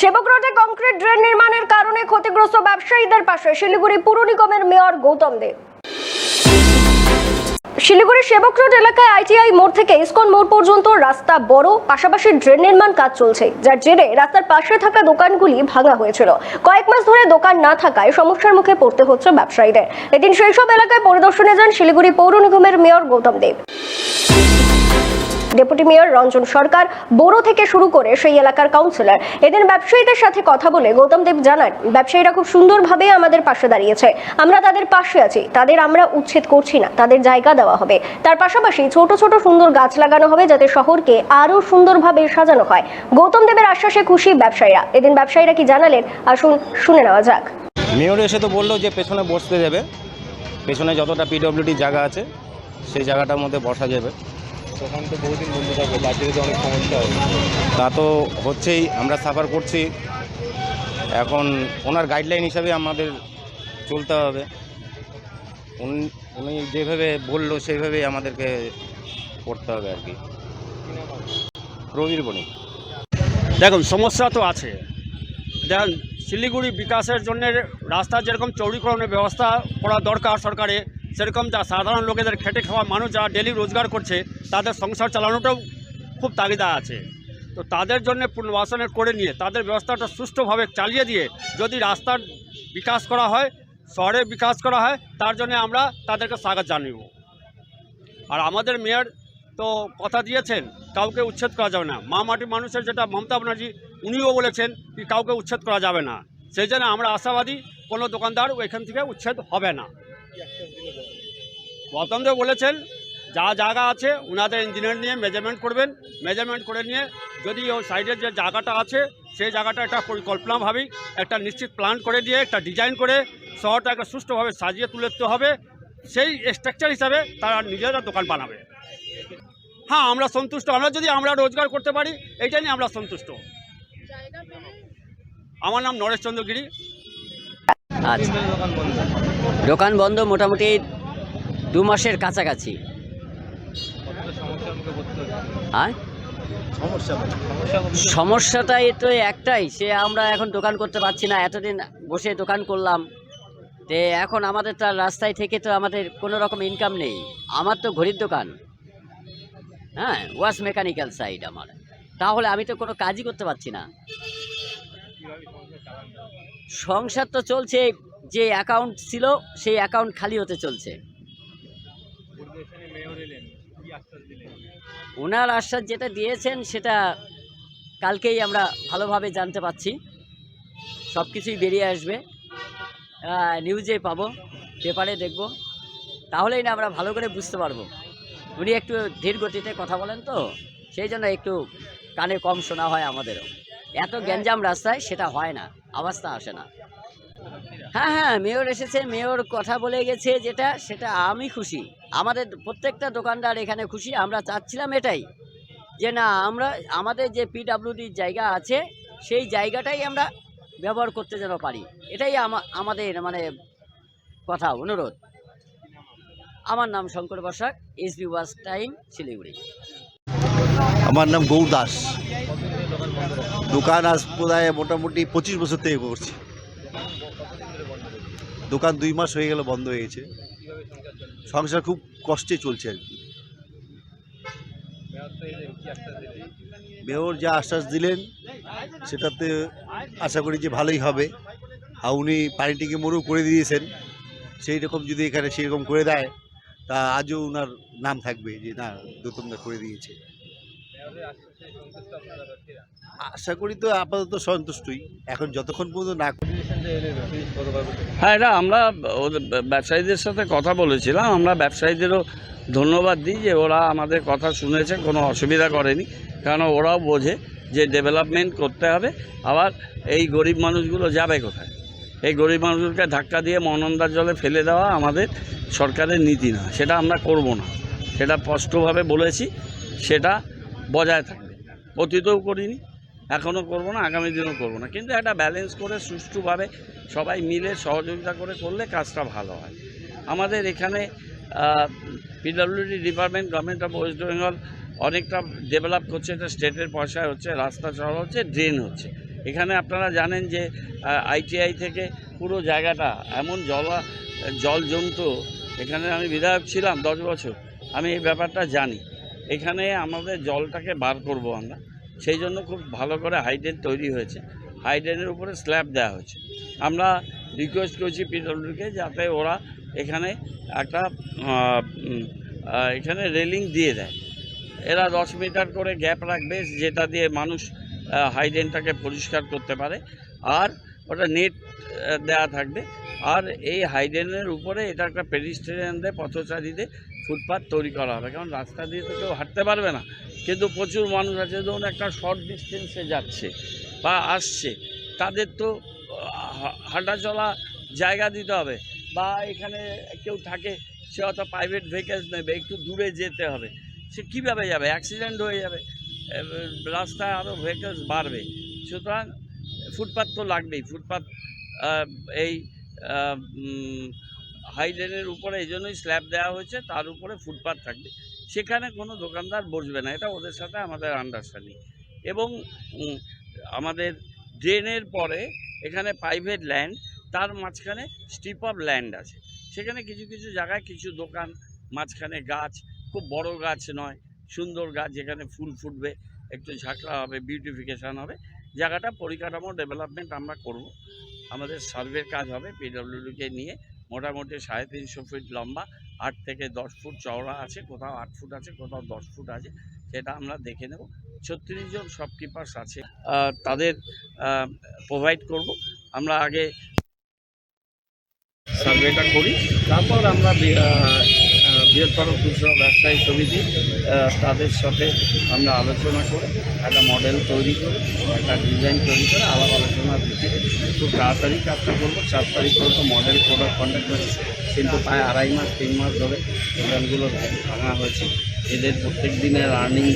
সেবক concrete drain নির্মাণের কারণে ক্ষতিগ্রস্ত ব্যবসায়ীদের পাশে শিলিগুড়ি পুর নিগমের মেয়র গৌতম দেব শিলিগুড়ি সেবক রোড এলাকায় আইটিআই মোড় থেকে ইসকন মোড় পর্যন্ত রাস্তা বড়, পাশাপাশি ড্রেন নির্মাণ কাজ চলছে, যার জেরে রাস্তার পাশে থাকা দোকানগুলি ভাঙা হয়েছিল। কয়েক মাস ধরে দোকান না থাকায় সমস্যার মুখে পড়তে হচ্ছে ব্যবসায়ীদের। এদিন সেই সব এলাকায় পরিদর্শনে যান শিলিগুড়ি পৌর নিগমের mayor Gautam Deb deputy mayor Ranjan Sarkar বড় থেকে শুরু করে সেই এলাকার কাউন্সিলর। এদিন ব্যবসায়ীদের সাথে কথা বলে গৌতম দেব জানান, ব্যবসায়ীরা খুব সুন্দরভাবে আমাদের পাশে দাঁড়িয়েছে। আমরা তাদের পাশে আছি, তাদের আমরা উচ্ছেদ করছি না, তাদের জায়গা দেওয়া হবে। তার পাশাপাশি ছোট ছোট সুন্দর গাছ লাগানো হবে যাতে শহরকে আরও সুন্দরভাবে সাজানো হয়। গৌতম দেবের আশ্বাসে খুশি ব্যবসায়ীরা। এদিন ব্যবসায়ীরা কি জানালেন? আসুন শুনে নেওয়া যাক। মেয়র এসে তো বলল যে পেছনে বসতে দেবে। পেছনে যতটা পিডব্লিউডি জায়গা আছে, সেই জায়গাটার মধ্যে বসা যাবে। দোকান তো বহুদিন বন্ধ থাকবে জন্য তো অনেক সমস্যা হবে। তা তো হচ্ছেই আমরা সাফার করছি। এখন ওনার গাইডলাইন হিসাবে আমাদের চলতে হবে। উনি- উনি যেভাবে বলল সেইভাবেই আমাদেরকে করতে হবে আর কি। প্রবীর বণিক। দেখুন সমস্যা তো আছে। দেখুন শিলিগুড়ি বিকাশের জন্য রাস্তা যেরকম চৌড়িকরণের ব্যবস্থা করা দরকার সরকারে সেরকম যা সাধারণ লোকেদের খেটে খাওয়া মানুষ যারা ডেলি রোজগার করছে, তাদের সংসার চালানোটাও খুব তাগিদা আছে। তো তাদের জন্য পুনর্বাসনের করে নিয়ে, তাদের ব্যবস্থাটা সুষ্ঠুভাবে চালিয়ে দিয়ে যদি রাস্তার বিকাশ করা হয়, শহরের বিকাশ করা হয়, তার জন্য আমরা তাদেরকে স্বাগত জানিব। আর আমাদের মেয়র তো কথা দিয়েছেন, কাউকে উচ্ছেদ করা যাবে না। মা মাটি মানুষের যেটা মমতা ব্যানার্জি, উনিও বলেছেন কি কাউকে উচ্ছেদ করা যাবে না। সেই জন্য আমরা আশাবাদী কোনো দোকানদার ওইখান থেকে উচ্ছেদ হবে না। গৌতম দেব বলেছেন যা জায়গা আছে ওনাদের ইঞ্জিনিয়ার নিয়ে মেজারমেন্ট করবেন। মেজারমেন্ট করে নিয়ে যদি ওই সাইডের যে জায়গাটা আছে সেই জায়গাটা একটা পরিকল্পনাভাবেই একটা নিশ্চিত প্ল্যান করে দিয়ে একটা ডিজাইন করে শহরটাকে সুষ্ঠুভাবে সাজিয়ে তুলতে হবে। সেই স্ট্রাকচার হিসাবে তারা নিজেরা দোকান বানাবে। হ্যাঁ আমরা সন্তুষ্ট। আমরা যদি আমরা রোজগার করতে পারি এইটা নিয়ে আমরা সন্তুষ্ট। আমার নাম নরেশ চন্দ্র গিরি আচ্ছা। দোকান বন্ধ মোটামুটি দু মাসের কাছাকাছি। সমস্যাটাই তো একটাই, সে আমরা এখন দোকান করতে পারছি না, এতদিন বসে দোকান করলাম। তে এখন আমাদের তো রাস্তায় থেকে তো আমাদের কোনো রকম ইনকাম নেই। আমার তো ঘড়ির দোকান। হ্যাঁ ওয়াশ মেকানিক্যাল সাইড আমার। তাহলে আমি তো কোনো কাজই করতে পারছি না। সংসার তো চলছে, যে অ্যাকাউন্ট ছিল সেই অ্যাকাউন্ট খালি হতে চলছে। ওনার আশ্বাস যেটা দিয়েছেন, সেটা কালকেই আমরা ভালোভাবে জানতে পাচ্ছি সব কিছুই বেরিয়ে আসবে। নিউজে পাবো পেপারে দেখব। তাহলেই না আমরা ভালো করে বুঝতে পারব। উনি একটু ধীর গতিতে কথা বলেন তো, সেই জন্য একটু কানে কম শোনা হয় আমাদেরও। এত গ্যাঞ্জাম রাস্তায় সেটা হয় না আওয়াজটা আসে না। হ্যাঁ হ্যাঁ মেয়র এসেছে, মেয়র কথা বলে গেছে যেটা, সেটা আমি খুশি। আমাদের প্রত্যেকটা দোকানদার এখানে খুশি, আমরা চাচ্ছিলাম এটাই, যে না, আমরা, আমাদের যে পিডাব্লিউডির জায়গা আছে, সেই জায়গাটাই আমরা ব্যবহার করতে যেন পারি। এটাই আমা- আমাদের মানে কথা, অনুরোধ। আমার নাম শঙ্কর বসাক এস বি ওয়াস টাইম শিলিগুড়ি। আমার নাম গৌর দাস। দোকান আজ প্রায় মোটামুটি পঁচিশ বছর থেকে করছি। দোকান দুই মাস হয়ে গেল, বন্ধ হয়ে গেছে। সংসার খুব কষ্টে চলছে আর কি। মেয়র যা আশ্বাস দিলেন, সেটাতে আশা করি যে ভালোই হবে। আর উনি পানিটিকে মরু করে দিয়েছেন। সেই রকম যদি এখানে সেই রকম করে দেয়, তা আজও ওনার নাম থাকবে যে, না দোতমদা করে দিয়েছে মেয়রের আশ্বাসে সন্তুষ্ট আপনারা ব্যক্তিরা আশা করি তো আপাতত সন্তুষ্টই। এখন যতক্ষণ পর্যন্ত না হ্যাঁ এটা আমরা ওদের ব্যবসায়ীদের সাথে কথা বলেছিলাম। আমরা ব্যবসায়ীদেরও ধন্যবাদ দিই যে ওরা আমাদের কথা শুনেছে কোনো অসুবিধা করেনি। কারণ ওরাও বোঝে যে ডেভেলপমেন্ট করতে হবে। আবার এই গরিব মানুষগুলো যাবে কোথায়? এই গরিব মানুষগুলোকে ধাক্কা দিয়ে মনন্দার জলে ফেলে দেওয়া আমাদের সরকারের নীতি না। সেটা আমরা করব না। সেটা স্পষ্টভাবে বলেছি। সেটা বজায় থাকবে। অতীতেও করিনি, এখনও করব না, আগামী দিনও করব না। কিন্তু একটা ব্যালেন্স করে, সুষ্ঠুভাবে সবাই মিলে সহযোগিতা করে করলে কাজটা ভালো হয়। আমাদের এখানে PWD department government of West Bengal অনেকটা ডেভেলপ করছে, এটা স্টেটের পয়সায় হচ্ছে, রাস্তা চড়া হচ্ছে ড্রেন হচ্ছে। এখানে আপনারা জানেন যে আইটিআই থেকে পুরো জায়গাটা এমন জলা, জল জমতো এখানে আমি বিধায়ক ছিলাম দশ বছর, আমি এই ব্যাপারটা জানি। এখানে আমাদের জলটাকে বার করব আমরা। সেই জন্য খুব ভালো করে হাইড্রেন তৈরি হয়েছে। হাইড্রেনের উপরে স্ল্যাব দেওয়া হয়েছে। আমরা রিকোয়েস্ট করছি পিডব্লিউকে যাতে ওরা এখানে একটা এখানে রেলিং দিয়ে দেয়। এরা দশ মিটার করে গ্যাপ রাখবে, যেটা দিয়ে মানুষ হাইড্রেনটাকে পরিষ্কার করতে পারে। আর ওটা নেট দেওয়া থাকবে। আর এই হাইড্রেনের উপরে এটা একটা পেডিস্ট্রিয়ানদের পথচারীদের ফুটপাথ তৈরি করা হবে। কারণ রাস্তা দিয়ে তো কেউ হাঁটতে পারবে না। কিন্তু প্রচুর মানুষ আছে, ধরুন একটা শর্ট ডিস্টেন্সে যাচ্ছে বা আসছে, তাদের তো হাঁটা চলা জায়গা দিতে হবে। বা এখানে কেউ থাকে, সে অত প্রাইভেট ভেহিকেলস নেবে, একটু দূরে যেতে হবে। সে কীভাবে যাবে? অ্যাক্সিডেন্ট হয়ে যাবে। রাস্তায় আরও ভেহিকেলস বাড়বে। সুতরাং ফুটপাথ তো লাগবেই। ফুটপাথ এই হাইডেনের উপরে এই জন্যই স্ল্যাব দেওয়া হয়েছে, তার উপরে ফুটপাথ থাকবে। সেখানে কোনো দোকানদার বসবে না, এটা ওদের সাথে আমাদের আন্ডারস্ট্যান্ডিং এবং আমাদের ড্রেনের পরে এখানে প্রাইভেট ল্যান্ড তার মাঝখানে স্ট্রিপ অফ ল্যান্ড আছে। সেখানে কিছু কিছু জায়গায় কিছু দোকান, মাঝখানে গাছ, খুব বড় গাছ নয়, সুন্দর গাছ যেখানে ফুল ফুটবে, একটু ঝাঁকড়া হবে বিউটিফিকেশান হবে। জায়গাটা পরিকাঠামো ডেভেলপমেন্ট আমরা করব। আমাদের সার্ভের কাজ হবে পিডব্লিউডিকে নিয়ে। মোটামুটি সাড়ে তিনশো ফিট লম্বা, আট থেকে দশ ফুট চওড়া আছে, কোথাও আট ফুট আছে, কোথাও দশ ফুট আছে, সেটা আমরা দেখে নেব। ছত্রিশ জন শপকিপার্স আছে তাদের প্রোভাইড করব। আমরা আগে সার্ভেটা করি, তারপর আমরা বৃহত্তর খুচরো ব্যবসায়ী সমিতি তাদের সাথে আমরা আলোচনা করে, একটা মডেল তৈরি করে, একটা ডিজাইন তৈরি করে আলাপ আলোচনার ভিত্তিতে খুব তাড়াতাড়ি কাজটা করব। চার তারিখ পর্যন্ত মডেল প্রোডাক্ট কন্ট্যাক্ট হয়েছে। কিন্তু প্রায় আড়াই মাস, তিন মাস ধরে প্রোগ্রামগুলো ভাঙা হয়েছে। এদের প্রত্যেক দিনের আর্নিং